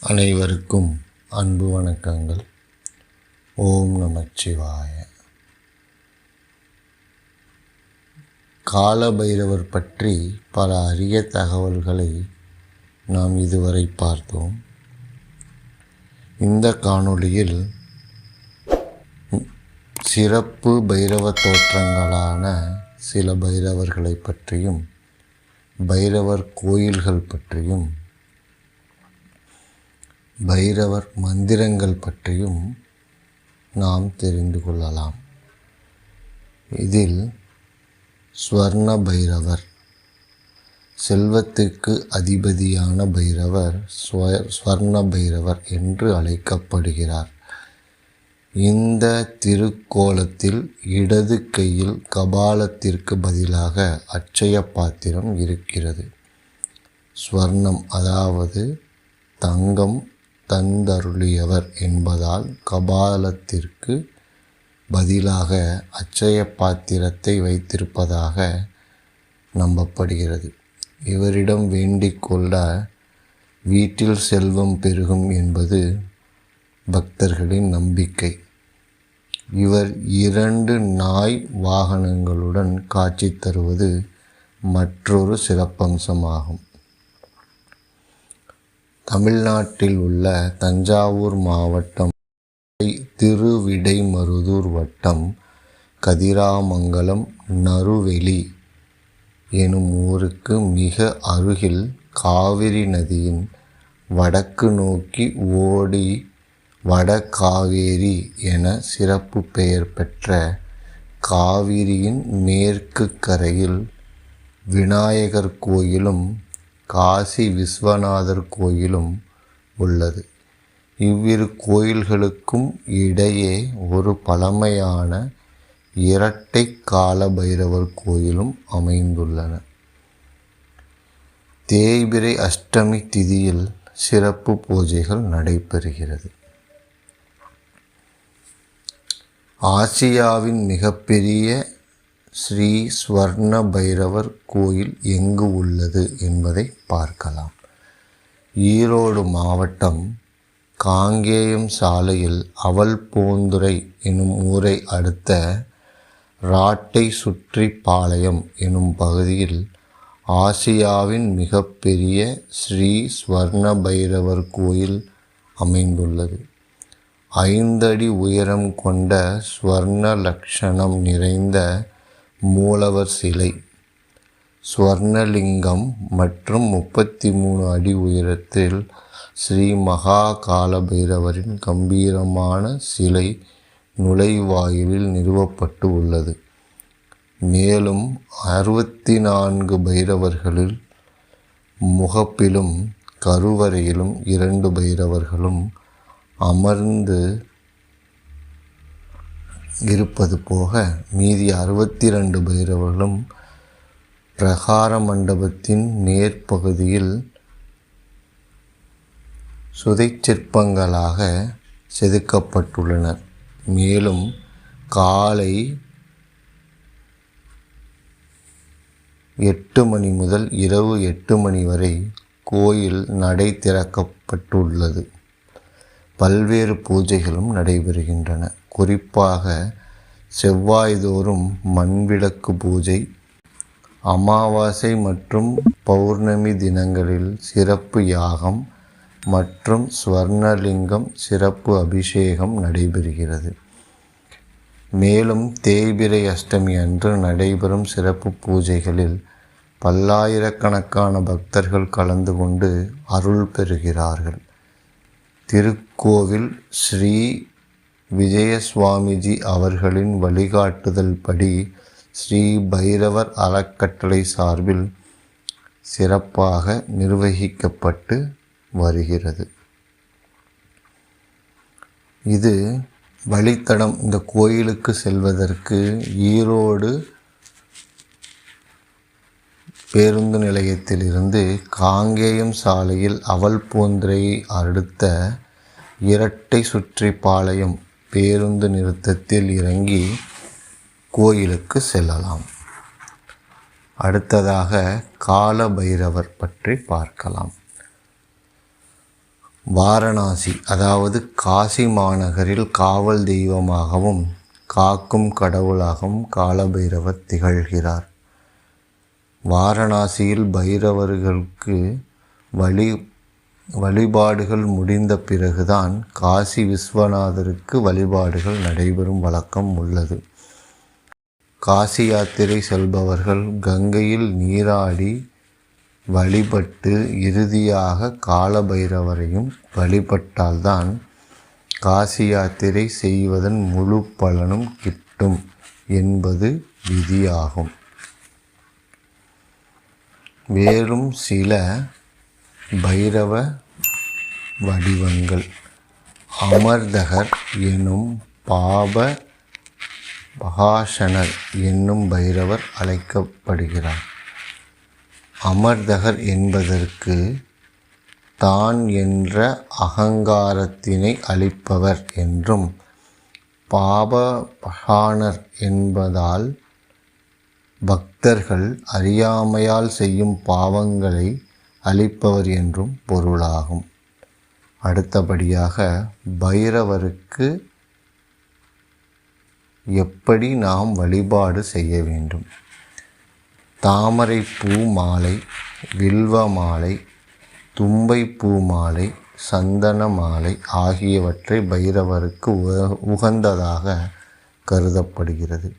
அனைவருக்கும் அன்பு வணக்கங்கள். ஓம் நமச்சிவாய. காலபைரவர் பற்றி பல அரிய தகவல்களை நாம் இதுவரை பார்த்தோம். இந்த காணொளியில் சிறப்பு பைரவ தோற்றங்களான சில பைரவர்களை பற்றியும் பைரவர் கோயில்கள் பற்றியும் பைரவர் மந்திரங்கள் பற்றியும் நாம் தெரிந்து கொள்ளலாம். இதில் ஸ்வர்ண பைரவர் செல்வத்துக்கு அதிபதியான பைரவர் ஸ்வர்ண பைரவர் என்று அழைக்கப்படுகிறார். இந்த திருக்கோலத்தில் இடது கையில் கபாலத்திற்கு பதிலாக அட்சய பாத்திரம் இருக்கிறது. ஸ்வர்ணம் அதாவது தங்கம் தந்தருளியவர் என்பதால் கபாலத்திற்கு பதிலாக அச்சய பாத்திரத்தை வைத்திருப்பதாக நம்பப்படுகிறது. இவரிடம் வேண்டிக் கொள்ள வீட்டில் செல்வம் பெருகும் என்பது பக்தர்களின் நம்பிக்கை. இவர் இரண்டு நாய் வாகனங்களுடன் காட்சி தருவது மற்றொரு சிறப்பம்சமாகும். தமிழ்நாட்டில் உள்ள தஞ்சாவூர் மாவட்டம் திருவிடைமருதூர் வட்டம் கதிராமங்கலம் நறுவெளி எனும் ஊருக்கு மிக அருகில் காவிரி நதியின் வடக்கு நோக்கி ஓடி வடகாவேரி என சிறப்பு பெயர் பெற்ற காவிரியின் மேற்கு கரையில் விநாயகர் கோயிலும் காசி விஸ்வநாதர் கோயிலும் உள்ளது. இவ்விரு கோயில்களுக்கும் இடையே ஒரு பழமையான இரட்டை கால பைரவர் கோயிலும் அமைந்துள்ளன. தேய்பிரை அஷ்டமி திதியில் சிறப்பு பூஜைகள் நடைபெறுகிறது. ஆசியாவின் மிகப்பெரிய ஸ்ரீ ஸ்வர்ண பைரவர் கோயில் எங்கு உள்ளது என்பதை பார்க்கலாம். ஈரோடு மாவட்டம் காங்கேயம் சாலையில் அவல்பூந்துரை எனும் ஊரை அடுத்த ராட்டை சுற்றி பாளையம் எனும் பகுதியில் ஆசியாவின் மிகப்பெரிய ஸ்ரீ ஸ்வர்ண பைரவர் கோயில் அமைந்துள்ளது. ஐந்தடி உயரம் கொண்ட ஸ்வர்ண லட்சணம் நிறைந்த மூலவர் சிலை. ஸ்வர்ணலிங்கம் மற்றும் முப்பத்தி மூணு அடி உயரத்தில் ஸ்ரீ மகா காலபைரவரின் கம்பீரமான சிலை நுழைவாயிலில் நிறுவப்பட்டு உள்ளது. மேலும் அறுபத்தி நான்கு பைரவர்களில் முகப்பிலும் கருவறையிலும் இரண்டு பைரவர்களும் அமர்ந்து இருப்பது போக மீதி அறுபத்தி ரெண்டு பைரவர்களும் பிரகார மண்டபத்தின் நேர்பகுதியில் சுதை சிற்பங்களாக செதுக்கப்பட்டுள்ளனர். மேலும் காலை எட்டு மணி முதல் இரவு எட்டு மணி வரை கோயில் நடை திறக்கப்பட்டுள்ளது. பல்வேறு பூஜைகளும் நடைபெறுகின்றன. குறிப்பாக செவ்வாய்தோறும் மண்விளக்கு பூஜை அமாவாசை மற்றும் பௌர்ணமி தினங்களில் சிறப்பு யாகம் மற்றும் ஸ்வர்ணலிங்கம் சிறப்பு அபிஷேகம் நடைபெறுகிறது. மேலும் தேய்பிரை அஷ்டமி அன்று நடைபெறும் சிறப்பு பூஜைகளில் பல்லாயிரக்கணக்கான பக்தர்கள் கலந்து கொண்டு அருள் பெறுகிறார்கள். திருக்கோவில் ஸ்ரீ விஜயசுவாமிஜி அவர்களின் வழிகாட்டுதல் படி ஸ்ரீ பைரவர் அறக்கட்டளை சார்பில் சிறப்பாக நிர்வகிக்கப்பட்டு வருகிறது. இது வழித்தடம். இந்த கோயிலுக்கு செல்வதற்கு ஈரோடு பேருந்து நிலையத்திலிருந்து காங்கேயம் சாலையில் அவல்பூந்திரையை அடுத்த இரட்டை சுற்றி பாளையம் பேருந்து நிறுத்தத்தில் இறங்கி கோயிலுக்கு செல்லலாம். அடுத்ததாக கால பைரவர் பற்றி பார்க்கலாம். வாரணாசி அதாவது காசி மாநகரில் காவல் தெய்வமாகவும் காக்கும் கடவுளாகவும் காலபைரவர் திகழ்கிறார். வாரணாசியில் பைரவர்களுக்கு வழி வழிபாடுகள் முடிந்த பிறகுதான் காசி விஸ்வநாதருக்கு வழிபாடுகள் நடைபெறும் வழக்கம் உள்ளது. காசி யாத்திரை செல்பவர்கள் கங்கையில் நீராடி வழிபட்டு இறுதியாக காலபைரவரையும் வழிபட்டால்தான் காசி யாத்திரை செய்வதன் முழு பலனும் கிட்டும் என்பது விதியாகும். வேறும் சில பைரவ வடிவங்கள். அமர்தகர் எனும் பாப பகாஷனர் என்னும் பைரவர் அழைக்கப்படுகிறார். அமர்தகர் என்பதற்கு தான் என்ற அகங்காரத்தினை அளிப்பவர் என்றும் பாபபகானர் என்பதால் பக்தர்கள் அறியாமையால் செய்யும் பாவங்களை அளிப்பவர் என்றும் பொருளாகும். அடுத்தபடியாக பைரவருக்கு எப்படி நாம் வழிபாடு செய்ய வேண்டும்? தாமரை பூ மாலை வில்வ மாலை தும்பை பூ மாலை சந்தன மாலை ஆகியவற்றை பைரவருக்கு உகந்ததாக கருதப்படுகிறது.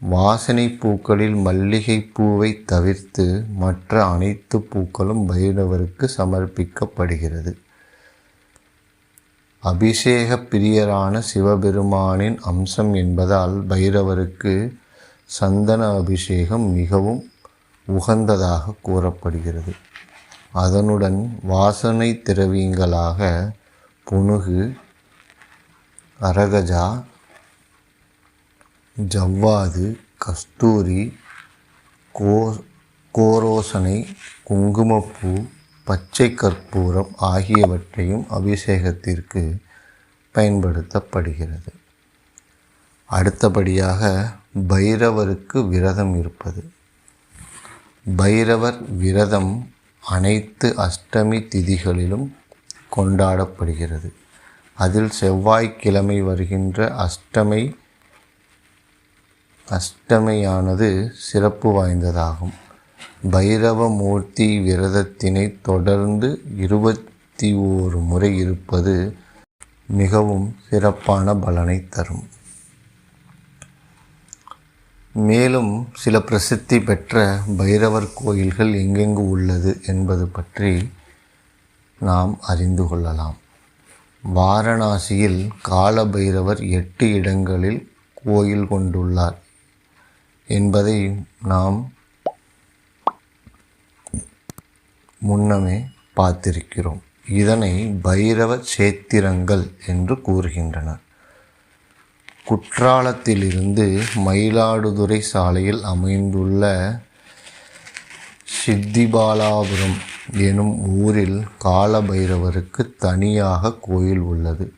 வாசனை பூக்களில் மல்லிகை பூவை தவிர்த்து மற்ற அனைத்து பூக்களும் பைரவருக்கு சமர்ப்பிக்கப்படுகிறது. அபிஷேக பிரியரான சிவபெருமானின் அம்சம் என்பதால் பைரவருக்கு சந்தன அபிஷேகம் மிகவும் உகந்ததாக கூறப்படுகிறது. அதனுடன் வாசனை திரவியங்களாக புனுகு அரகஜா ஜவ்வாது கஸ்தூரி கோ கோரோசனை குங்குமப்பூ பச்சை கற்பூரம் ஆகியவற்றையும் அபிஷேகத்திற்கு பயன்படுத்தப்படுகிறது. அடுத்தபடியாக பைரவருக்கு விரதம் இருப்பது. பைரவர் விரதம் அனைத்து அஷ்டமி திதிகளிலும் கொண்டாடப்படுகிறது. அதில் செவ்வாய்க்கிழமை வருகின்ற அஷ்டமை அஷ்டமையானது சிறப்பு வாய்ந்ததாகும். பைரவ மூர்த்தி விரதத்தினை தொடர்ந்து இருபத்தி ஓரு முறை இருப்பது மிகவும் சிறப்பான பலனை தரும். மேலும் சில பிரசித்தி பெற்ற பைரவர் கோயில்கள் எங்கெங்கு உள்ளது என்பது பற்றி நாம் அறிந்து கொள்ளலாம். வாரணாசியில் கால பைரவர் எட்டு இடங்களில் கோயில் கொண்டுள்ளார். என்பதை நாம் முன்னமே பார்த்திருக்கிறோம். இதனை பைரவ சேத்திரங்கள் என்று கூறுகின்றனர். குற்றாலத்திலிருந்து மயிலாடுதுறை சாலையில் அமைந்துள்ள சித்திபாலாபுரம் எனும் ஊரில் காலபைரவருக்கு தனியாக கோயில் உள்ளது.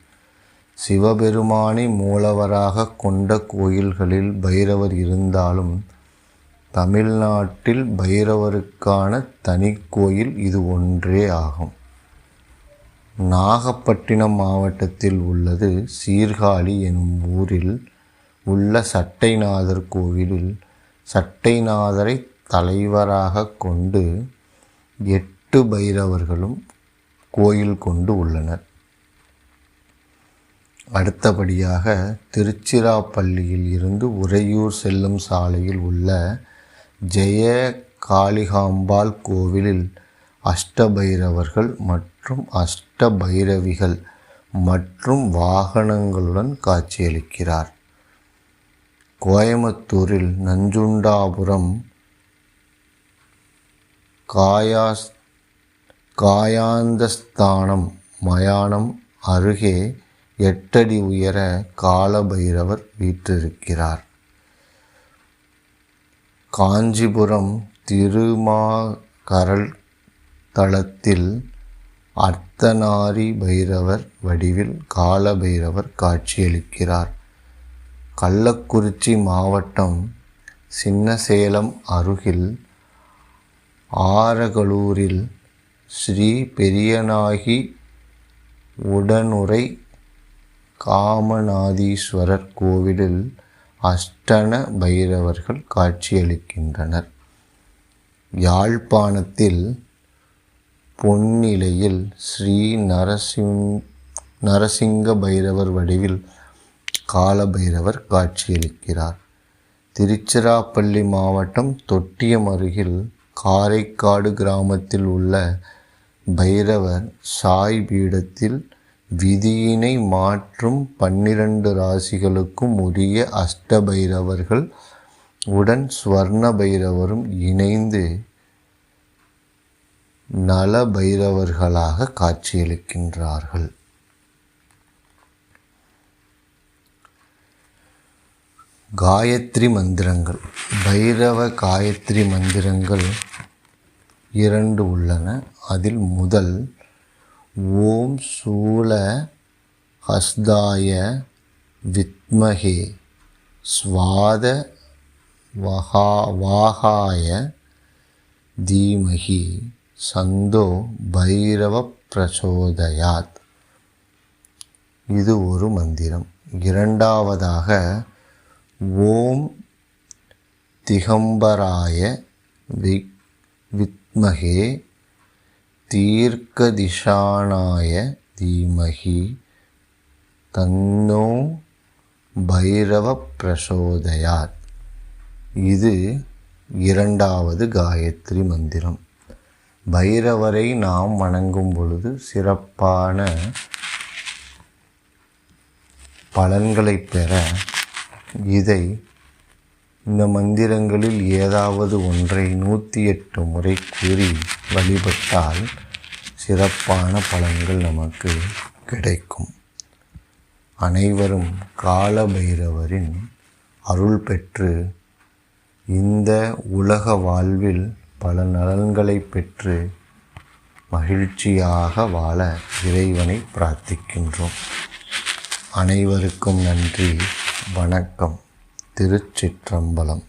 சிவபெருமானை மூலவராக கொண்ட கோயில்களில் பைரவர் இருந்தாலும் தமிழ்நாட்டில் பைரவருக்கான தனி கோயில் இது ஒன்றே ஆகும். நாகப்பட்டினம் மாவட்டத்தில் உள்ளது சீர்காழி எனும் ஊரில் உள்ள சட்டைநாதர் கோவிலில் சட்டைநாதரை தலைவராக கொண்டு எட்டு பைரவர்களும் கோயில் கொண்டு உள்ளனர். அடுத்தபடியாக திருச்சிராப்பள்ளியில் இருந்து உறையூர் செல்லும் சாலையில் உள்ள ஜெய காளிகாம்பாள் கோவிலில் அஷ்டபைரவர்கள் மற்றும் அஷ்டபைரவிகள் மற்றும் வாகனங்களுடன் காட்சியளிக்கிறார். கோயம்புத்தூரில் நஞ்சுண்டாபுரம் காயாஸ் காயாந்தஸ்தானம் மயானம் அருகே எட்டடி உயர காலபைரவர் வீற்றிருக்கிறார். காஞ்சிபுரம் திருமாகரல் தளத்தில் அர்த்தநாரி பைரவர் வடிவில் காலபைரவர் காட்சியளிக்கிறார். கள்ளக்குறிச்சி மாவட்டம் சின்னசேலம் அருகில் ஆரகலூரில் ஸ்ரீ பெரியநாகி உடனுறை காமநாதீஸ்வரர் கோவிலில் அஷ்டன பைரவர்கள் காட்சியளிக்கின்றனர். யாழ்ப்பாணத்தில் பொன்னிலையில் ஸ்ரீ நரசிங் நரசிங்க பைரவர் வடிவில் காலபைரவர் காட்சியளிக்கிறார். திருச்சிராப்பள்ளி மாவட்டம் தொட்டியம் அருகில் காரைக்காடு கிராமத்தில் உள்ள பைரவர் சாய் பீடத்தில் விதியினை மாற்றும் பன்னிரண்டு ராசிகளுக்கும் உரிய அஷ்டபைரவர்கள் உடன் ஸ்வர்ண பைரவரும் இணைந்து நல பைரவர்களாக காட்சியளிக்கின்றார்கள். காயத்ரி மந்திரங்கள். பைரவ காயத்ரி மந்திரங்கள் இரண்டு உள்ளன. அதில் முதல் ஓம் சூல ஹஸ்தாய வித்மகே ஸ்வாத வகா வாகாய தீமகி சந்தோ பைரவ பிரச்சோதயாத் இது ஒரு மந்திரம். இரண்டாவதாக ஓம் திகம்பராய வி வித்மகே தீர்க்கதிஷானாய தீமகி தன்னோ பைரவ பிரசோதயார் இது இரண்டாவது காயத்ரி மந்திரம். பைரவரை நாம் வணங்கும் பொழுது சிறப்பான பலன்களை பெற இதை இந்த மந்திரங்களில் ஏதாவது ஒன்றை நூற்றி எட்டு முறை கூறி வழிபட்டால் சிறப்பான பலன்கள் நமக்கு கிடைக்கும். அனைவரும் கால பைரவரின் அருள் பெற்று இந்த உலக வாழ்வில் பல நலன்களை பெற்று மகிழ்ச்சியாக வாழ இறைவனை பிரார்த்திக்கின்றோம். அனைவருக்கும் நன்றி. வணக்கம். திருச்சிற்றம்பலம்.